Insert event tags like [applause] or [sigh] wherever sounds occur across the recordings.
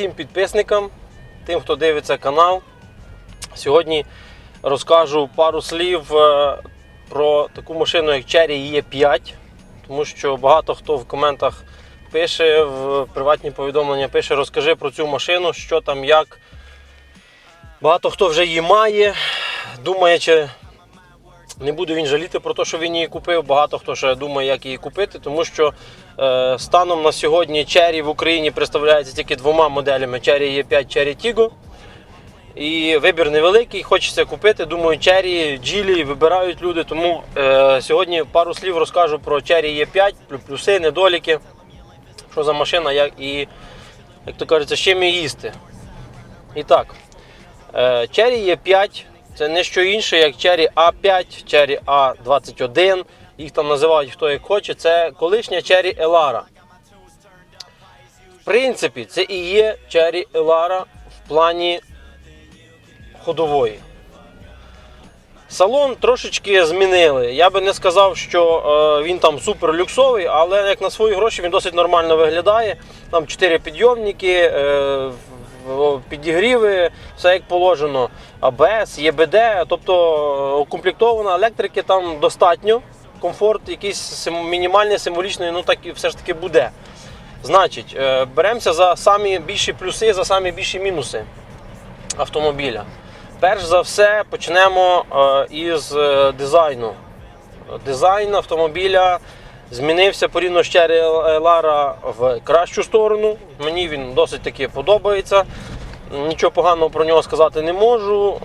всім підписникам, тим, хто дивиться канал. Сьогодні розкажу пару слів е, про таку машину, як Cherry E5, тому що багато хто в коментах пише, в приватні повідомлення пише, розкажи про цю машину, що там, як. Багато хто вже її має, думає, чи не буде він жаліти про те, що він її купив. Багато хто ще думає, як її купити, тому що станом на сьогодні Cherry в Україні представляється тільки двома моделями: Cherry E5, Cherry Tiggo. І вибір невеликий, хочеться купити. Думаю, Cherry, Geely вибирають люди. Тому е, сьогодні пару слів розкажу про Cherry E5, плюси, недоліки, що за машина, як і, як то кажеться, з чим її їсти. І так, е, Cherry E5 це не що інше, як Cherry A5, Cherry A21. Їх там називають хто як хоче. Це колишня Cherry Elara. В принципі, це і є Cherry Elara в плані ходової. Салон трошечки змінили. Я би не сказав, що е, він там супер люксовий, але як на свої гроші він досить нормально виглядає. Там 4 підйомники, е, підігріви, все як положено. АБС, ЄБД, тобто е, укомплектовано електрики там достатньо. Комфорт якийсь мінімальний, символічний, ну так і все ж таки буде. Значить, е, беремося за самі більші плюси, за самі більші мінуси автомобіля. Перш за все, почнемо е, із е, дизайну. Дизайн автомобіля змінився порівняно з Cherry Lara в кращу сторону. Мені він досить таки подобається. Нічого поганого про нього сказати не можу.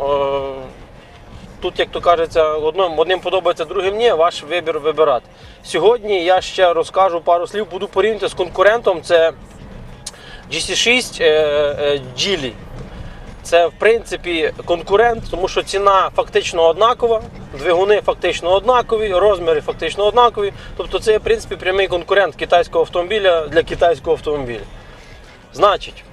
Тут, як то кажеться, одним, одним подобається, другим ні, ваш вибір вибирати. Сьогодні я ще розкажу пару слів, буду порівняти з конкурентом. Це GC6 е, е, Geely. Це в принципі конкурент, тому що ціна фактично однакова, двигуни фактично однакові, розміри фактично однакові. Тобто це в принципі прямий конкурент китайського автомобіля для китайського автомобіля. Значить,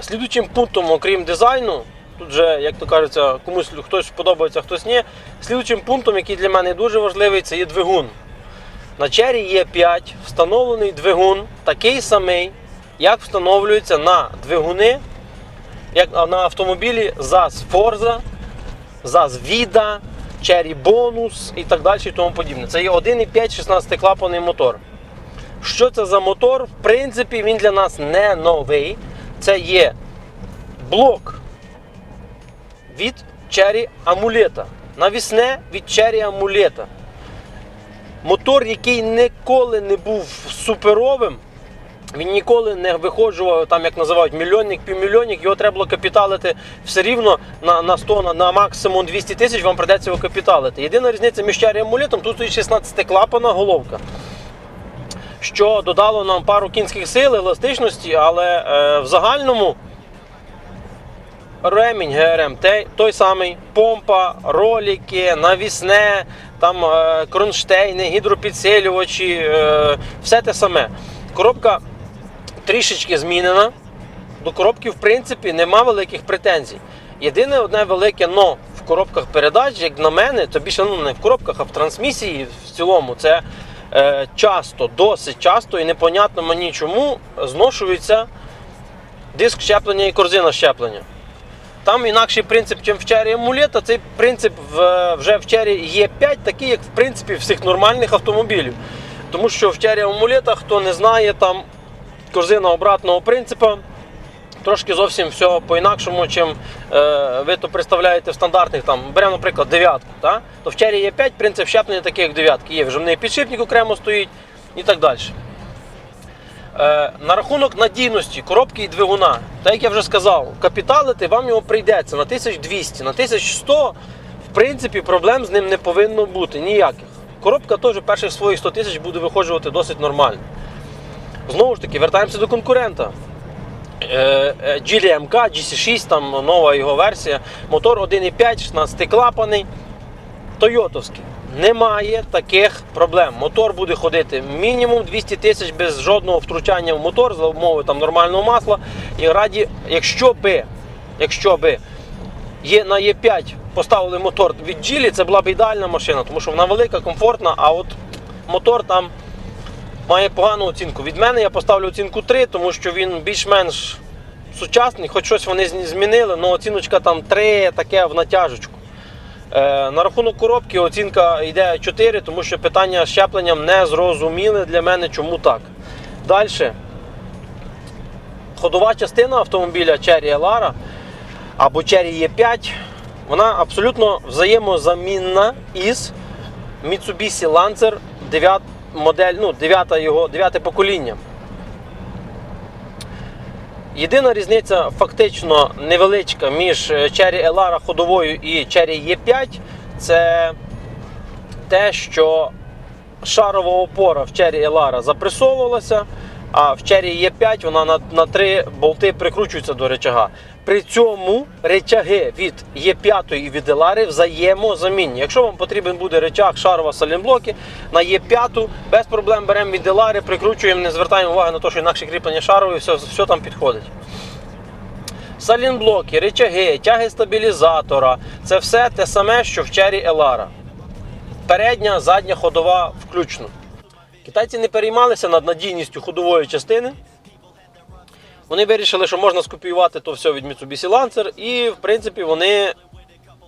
слідуючим пунктом, окрім дизайну, тут же, як то кажеться, комусь хтось подобається, хтось ні. Слідуючим пунктом, який для мене дуже важливий, це є двигун. На Cherry є 5 встановлений двигун, такий самий, як встановлюється на двигуни як на автомобілі ЗАЗ Forza, ЗАЗ Vida, Cherry Bonus і так далі і тому подібне. Це є 1,5 16 клапаний мотор. Що це за мотор? В принципі, він для нас не новий. Це є блок від Cherry Амулета. Навісне від Cherry Амулета. Мотор, який ніколи не був суперовим. Він ніколи не виходжував, там, як називають, мільйонник, півмільйонник, його треба було капіталити все рівно на, на 100, на, на максимум 200 тисяч вам придеться його капіталити. Єдина різниця між Cherry і амулетом, тут стоїть 16 клапана головка. Що додало нам пару кінських сил, еластичності, але е, в загальному ремінь ГРМ той, самий, помпа, ролики, навісне, там е, кронштейни, гідропідсилювачі, е, все те саме. Коробка трішечки змінена. До коробки, в принципі, нема великих претензій. Єдине одне велике но в коробках передач, як на мене, то більше ну, не в коробках, а в трансмісії в цілому, це е, часто, досить часто і непонятно мені чому зношується диск щеплення і корзина щеплення. Там інакший принцип, ніж в чері амулета. Цей принцип в, вже в чері є 5 такий, як в принципі всіх нормальних автомобілів. Тому що в чері амулета, хто не знає, там корзина обратного принципу. Трошки зовсім все по-інакшому, чим е, ви то представляєте в стандартних там, беремо, наприклад, дев'ятку. Та? То в чері є 5 принцип щеплення такий, як дев'ятки. Є вживний підшипник окремо стоїть і так далі. Е, на рахунок надійності коробки і двигуна, так як я вже сказав, капіталити вам його прийдеться на 1200, на 1100, в принципі, проблем з ним не повинно бути ніяких. Коробка теж перших своїх 100 тисяч буде виходжувати досить нормально. Знову ж таки, вертаємося до конкурента. Е, е, Geely MK, GC6, там нова його версія. Мотор 1,5, 16 клапаний. Тойотовський. Немає таких проблем. Мотор буде ходити мінімум 200 тисяч без жодного втручання в мотор за умови там нормального масла. І раді, якщо би, якщо би є, на Е5 поставили мотор від Geely, це була б ідеальна машина, тому що вона велика, комфортна, а от мотор там має погану оцінку. Від мене я поставлю оцінку 3, тому що він більш-менш сучасний, хоч щось вони змінили, але оціночка там 3, таке в натяжечку. Е, на рахунок коробки оцінка йде 4, тому що питання з щепленням не зрозуміли для мене, чому так. Далі. Ходова частина автомобіля Cherry Elara або Cherry E5, вона абсолютно взаємозамінна із Mitsubishi Lancer 9 модель, ну, 9 його, 9 покоління. Єдина різниця фактично невеличка між е, Cherry Elara ходовою і Cherry E5 це те, що шарова опора в Cherry Elara запресовувалася, а в Cherry E5 вона на, на три болти прикручується до речага. При цьому речаги від Е5 і від Елари взаємозамінні. Якщо вам потрібен буде речаг шарова салінблоки, на Е5 без проблем беремо від Елари, прикручуємо, не звертаємо уваги на те, що інакше кріплення шарові, все, все там підходить. Салінблоки, речаги, тяги стабілізатора це все те саме, що в Cherry Elara. Передня, задня ходова включно. Китайці не переймалися над надійністю ходової частини. Вони вирішили, що можна скопіювати то все від Mitsubishi Lancer, і в принципі вони,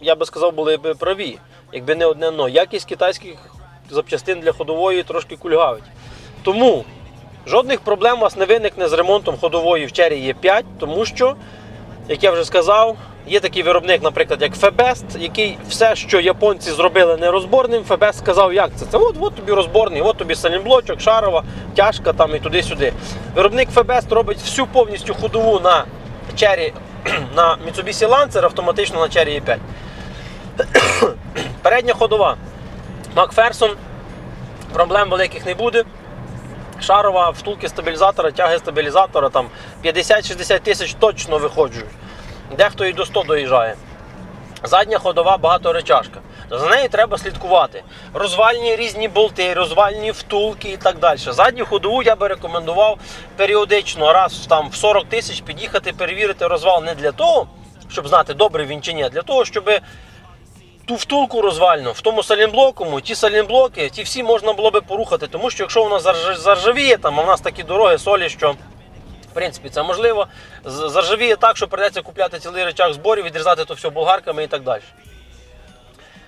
я би сказав, були б праві, якби не одне но. Якість китайських запчастин для ходової трошки кульгавить. Тому жодних проблем у вас не виникне з ремонтом ходової в Cherry E5, тому що, як я вже сказав, є такий виробник, наприклад, як Febest, який все, що японці зробили нерозборним, Febest сказав, як це. Це от, от тобі розборний, от тобі салінблочок, шарова, тяжка там і туди-сюди. Виробник Febest робить всю повністю ходову на Cherry, [clears throat] на Mitsubishi Lancer, автоматично на Cherry [clears throat] E5. Передня ходова. Макферсон, проблем великих не буде. Шарова втулки стабілізатора, тяги стабілізатора там 50-60 тисяч точно виходжують. Дехто і до 100 доїжджає. Задня ходова багаторечашка. За нею треба слідкувати. Розвальні різні болти, розвальні втулки і так далі. Задню ходову я би рекомендував періодично, раз там в 40 тисяч під'їхати, перевірити розвал не для того, щоб знати, добрий він чи ні, а для того, щоб ту втулку розвальну в тому салінблокому, ті салінблоки, ті всі можна було би порухати. Тому що якщо воно зарж- заржавіє, там а в нас такі дороги, солі, що в принципі це можливо. Заржавіє так, що придеться купляти цілий речах зборів, відрізати то все болгарками і так далі.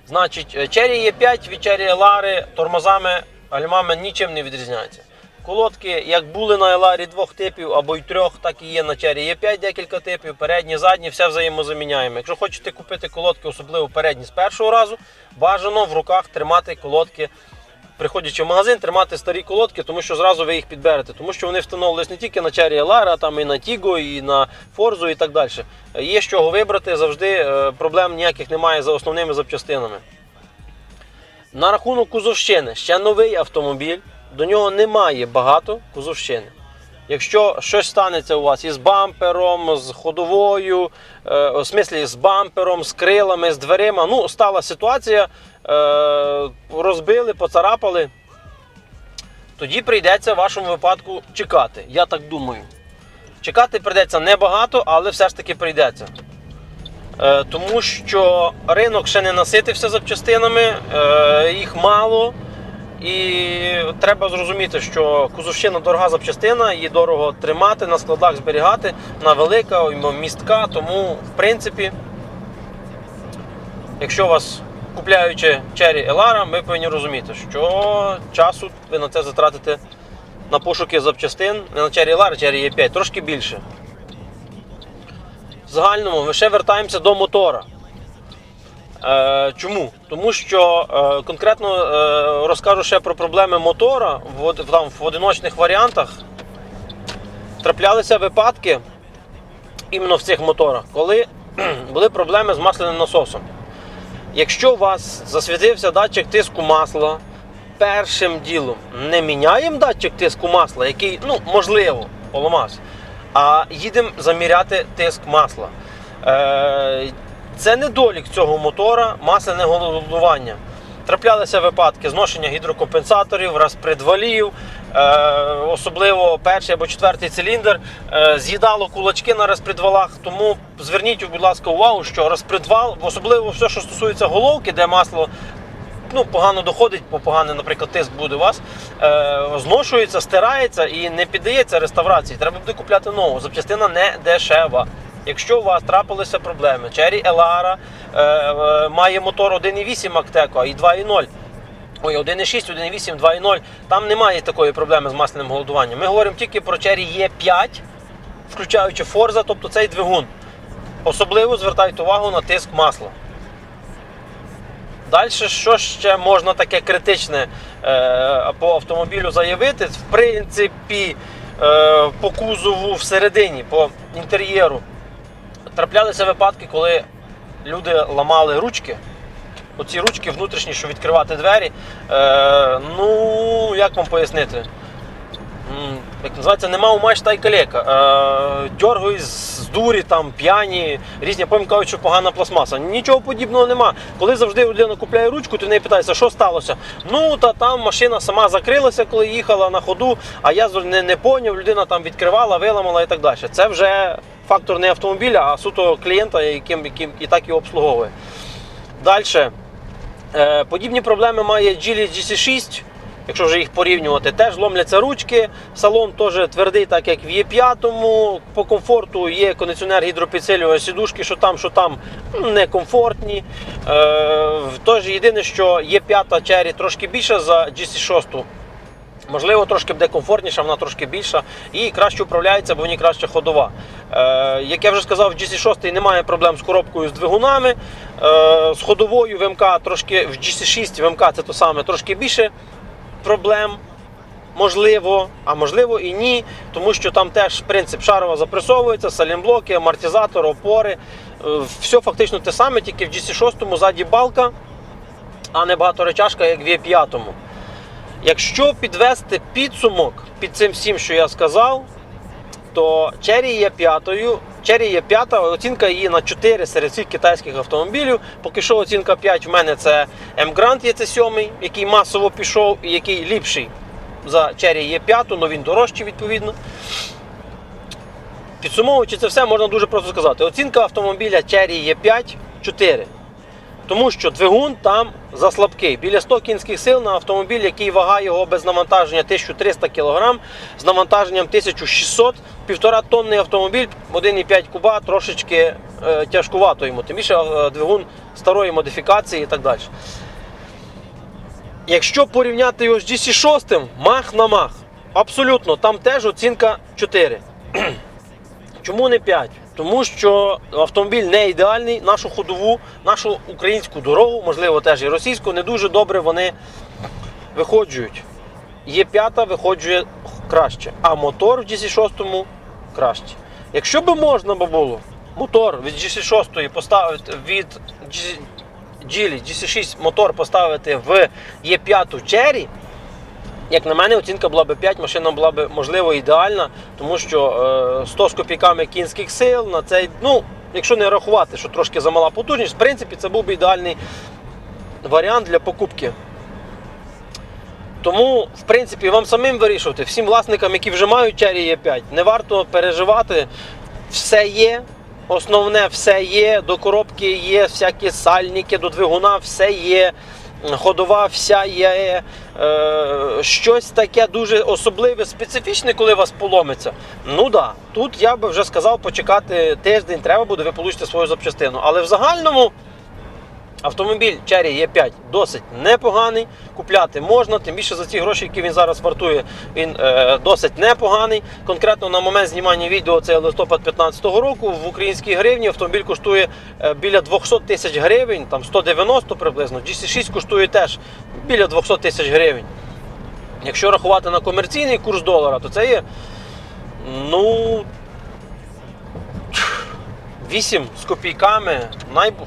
Значить, чері Cherry E5 від Cherry Лари тормозами, гальмами нічим не відрізняється. Колодки, як були на Еларі двох типів або й трьох, так і є на Cherry Є 5 декілька типів, передні, задні, все взаємозаміняємо. Якщо хочете купити колодки, особливо передні з першого разу, бажано в руках тримати колодки, приходячи в магазин, тримати старі колодки, тому що зразу ви їх підберете. Тому що вони встановлювалися не тільки на Cherry Лара, там і на Tigo, і на Forza і так далі. Є з чого вибрати, завжди е, проблем ніяких немає за основними запчастинами. На рахунок кузовщини, ще новий автомобіль, до нього немає багато кузовщини. Якщо щось станеться у вас із бампером, з ходовою, е, в смислі з бампером, з крилами, з дверима, ну, стала ситуація, е, розбили, поцарапали, тоді прийдеться в вашому випадку чекати. Я так думаю. Чекати прийдеться небагато, але все ж таки прийдеться. Е, тому що ринок ще не наситився запчастинами, е, їх мало. І треба зрозуміти, що кузовщина дорога запчастина, її дорого тримати, на складах зберігати, вона велика, містка. Тому, в принципі, якщо у вас купляючи Cherry Elara, ми повинні розуміти, що часу ви на це затратите на пошуки запчастин не на Cherry Elara, Cherry E5, трошки більше. В загальному ми ще вертаємося до мотора. Е, чому? Тому що е, конкретно е, розкажу ще про проблеми мотора в, там, в одиночних варіантах. Траплялися випадки іменно в цих моторах, коли [clears throat] були проблеми з масляним насосом. Якщо у вас засвітився датчик тиску масла, першим ділом не міняємо датчик тиску масла, який, ну, можливо, поламався, а їдемо заміряти тиск масла. Е, це недолік цього мотора, масляне голодування. Траплялися випадки зношення гідрокомпенсаторів, розпредвалів, е, особливо перший або четвертий циліндр, е, з'їдало кулачки на розпредвалах. Тому зверніть, будь ласка, увагу, що розпредвал, особливо все, що стосується головки, де масло ну, погано доходить, бо поганий, наприклад, тиск буде у вас, е, зношується, стирається і не піддається реставрації. Треба буде купляти нову. Запчастина не дешева. Якщо у вас трапилися проблеми, Cherry Elara е, е, має мотор 1.8 Актеко і 2.0. Ой, 1.6, 1.8, 2.0. Там немає такої проблеми з масляним голодуванням. Ми говоримо тільки про Cherry E5, включаючи Forza, тобто цей двигун. Особливо звертайте увагу на тиск масла. Далі, що ще можна таке критичне е, по автомобілю заявити? В принципі, е, по кузову всередині, по інтер'єру. Траплялися випадки, коли люди ламали ручки. Оці ручки внутрішні, щоб відкривати двері. Е, ну, як вам пояснити? Як називається, нема у майже та й калека. Е, дьоргають з дурі, там, п'яні, різні, потім кажуть, що погана пластмаса. Нічого подібного нема. Коли завжди людина купляє ручку, ти в неї питаєшся, що сталося? Ну, та там машина сама закрилася, коли їхала на ходу, а я не, не поняв, людина там відкривала, виламала і так далі. Це вже фактор не автомобіля, а суто клієнта, яким, яким і так його обслуговує. Далі. Е, Подібні проблеми має Geely GC6, якщо вже їх порівнювати, теж ломляться ручки. Салон теж твердий, так як в Є5. По комфорту є кондиціонер гідропідсилювач сідушки, що там, що там м, некомфортні. Е, Тож єдине, що Є5 Cherry трошки більша за GC6. Можливо, трошки буде комфортніша, вона трошки більша і краще управляється, бо в ній краща ходова. Е, як я вже сказав, в GC6 немає проблем з коробкою з двигунами. Е, з ходовою в МК трошки в GC6 в МК це то саме трошки більше проблем. Можливо, а можливо і ні, тому що там теж принцип шарова запресовується, салімблоки, амортизатор, опори. Е, Все фактично те саме, тільки в GC6 ззаді балка, а не багаторечашка, як в Є5. Якщо підвести підсумок під цим всім, що я сказав, то Cherry є п'ятою. Cherry є п'ята, оцінка її на 4 серед всіх китайських автомобілів. Поки що оцінка 5 в мене це M-Grant є це 7, який масово пішов і який ліпший за Cherry є 5, але він дорожчий відповідно. Підсумовуючи це все, можна дуже просто сказати. Оцінка автомобіля Cherry є 5 4. Тому що двигун там заслабкий. Біля 100 кінських сил на автомобіль, який вага його без навантаження 1300 кг, з навантаженням 1600, півтора тонний автомобіль, 1,5 куба, трошечки е, тяжкувато йому. Тим більше е, двигун старої модифікації і так далі. Якщо порівняти його з GC6, мах на мах. Абсолютно, там теж оцінка 4. [clears throat] Чому не 5? Тому що автомобіль не ідеальний, нашу ходову, нашу українську дорогу, можливо, теж і російську, не дуже добре вони виходжують. Є п'ята, виходжує краще, а мотор в GC6 краще. Якщо би можна було мотор від GC6 поставити від Geely GC6 мотор поставити в Є5 Cherry, як на мене, оцінка була б 5, машина була б можливо ідеальна, тому що е, 100 з копійками кінських сил на цей, ну, якщо не рахувати, що трошки замала потужність, в принципі, це був би ідеальний варіант для покупки. Тому, в принципі, вам самим вирішувати, всім власникам, які вже мають Cherry E5, не варто переживати, все є. Основне все є, до коробки є всякі сальники, до двигуна все є, ходова вся є. Е, щось таке дуже особливе, специфічне, коли вас поломиться. Ну да, тут я би вже сказав почекати тиждень, треба буде, ви получите свою запчастину. Але в загальному Автомобіль Cherry E5 досить непоганий. Купляти можна, тим більше за ці гроші, які він зараз вартує, він е, досить непоганий. Конкретно на момент знімання відео це листопад 2015 року. В українській гривні автомобіль коштує е, біля 200 тисяч гривень, там 190 приблизно. GC6 коштує теж біля 200 тисяч гривень. Якщо рахувати на комерційний курс долара, то це є ну 8 з копійками,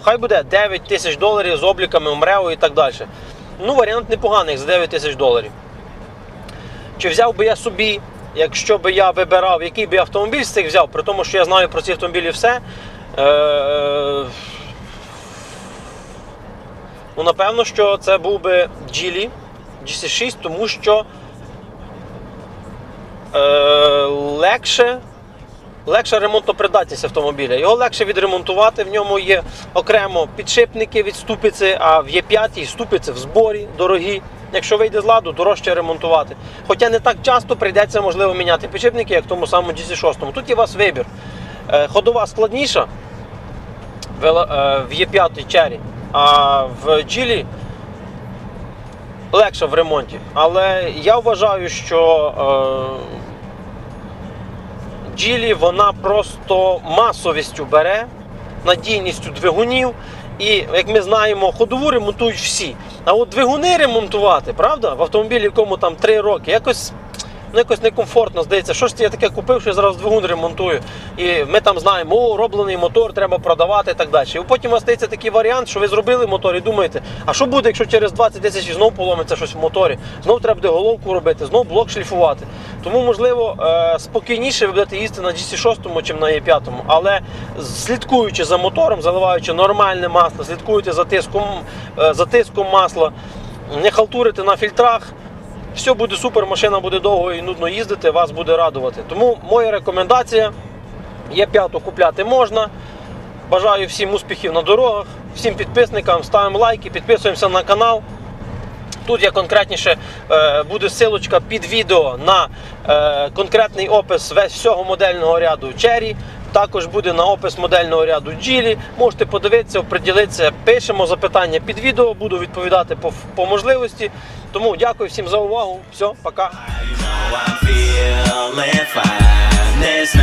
хай буде 9 тисяч доларів з обліками МРЕО і так далі. Ну, варіант непоганий за 9 тисяч доларів. Чи взяв би я собі, якщо би я вибирав, який би автомобіль з цих взяв, при тому, що я знаю про ці автомобілі все. Е- ну, напевно, що це був би Geely GC6, тому що е- легше легша ремонтопридатність автомобіля. Його легше відремонтувати. В ньому є окремо підшипники від ступиці, а в Є5 ступиці в зборі дорогі. Якщо вийде з ладу, дорожче ремонтувати. Хоча не так часто прийдеться можливо міняти підшипники, як в тому самому GC6. Тут є у вас вибір. Е, Ходова складніша е, в Є5 чері, а в Джілі легше в ремонті. Але я вважаю, що е, Джілі вона просто масовістю бере, надійністю двигунів. І як ми знаємо, ходову ремонтують всі. А от двигуни ремонтувати, правда, в автомобілі, якому там 3 роки, якось. Ну, якось некомфортно здається, що ж я таке купив, що я зараз двигун ремонтую. І ми там знаємо, о, роблений мотор, треба продавати і так далі. І потім остається такий варіант, що ви зробили мотор і думаєте, а що буде, якщо через 20 тисяч знов поломиться щось в моторі, знов треба буде головку робити, знов блок шліфувати. Тому, можливо, е, спокійніше ви будете їсти на GC6, чим на E5. Але слідкуючи за мотором, заливаючи нормальне масло, слідкуючи за тиском, е, за тиском масла, не халтурити на фільтрах. Все буде супер, машина буде довго і нудно їздити, вас буде радувати. Тому моя рекомендація є п'яту купляти можна. Бажаю всім успіхів на дорогах, всім підписникам, ставимо лайки, підписуємося на канал. Тут є конкретніше е, буде силочка під відео на е, конкретний опис всього модельного ряду Cherry. Також буде на опис модельного ряду джілі. Можете подивитися, приділитися, пишемо запитання під відео, буду відповідати по, по можливості. Тому дякую всім за увагу. Все, пока. There's